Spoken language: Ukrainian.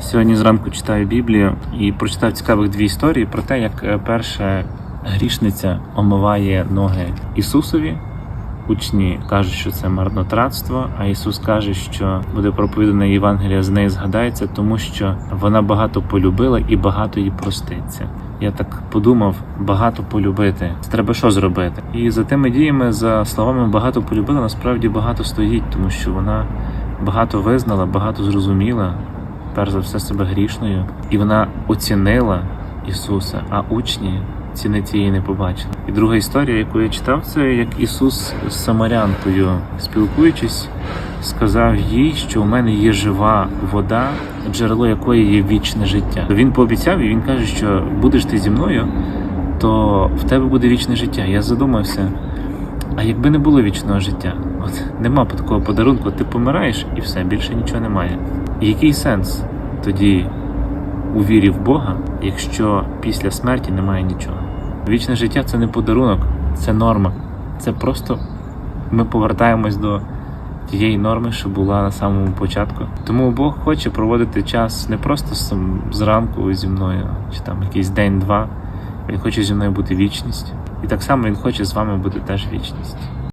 Сьогодні зранку читаю Біблію і прочитав цікавих дві історії про те, як е, перша грішниця омиває ноги Ісусові. Учні кажуть, що це марнотратство, а Ісус каже, що буде проповідане Євангелія з неї згадається, тому що вона багато полюбила і багато їй проститься. Я так подумав, багато полюбити. Треба що зробити? І за тими діями, за словами багато полюбила, насправді багато стоїть, тому що вона багато визнала, багато зрозуміла, перш за все себе грішною, і вона оцінила Ісуса, а учні ціни цієї не побачили. І друга історія, яку я читав, це як Ісус з Самарянкою, спілкуючись, сказав їй, що у мене є жива вода, джерело якої є вічне життя. Він пообіцяв, і він каже, що будеш ти зі мною, то в тебе буде вічне життя. Я задумався. А якби не було вічного життя, от нема такого подарунку, ти помираєш і все, більше нічого немає. Який сенс тоді у вірі в Бога, якщо після смерті немає нічого? Вічне життя це не подарунок, це норма. Це просто ми повертаємось до тієї норми, що була на самому початку. Тому Бог хоче проводити час не просто сам- зранку зі мною, чи там якийсь день-два. Він хоче зі мною бути вічність. І так само він хоче з вами бути теж вічність.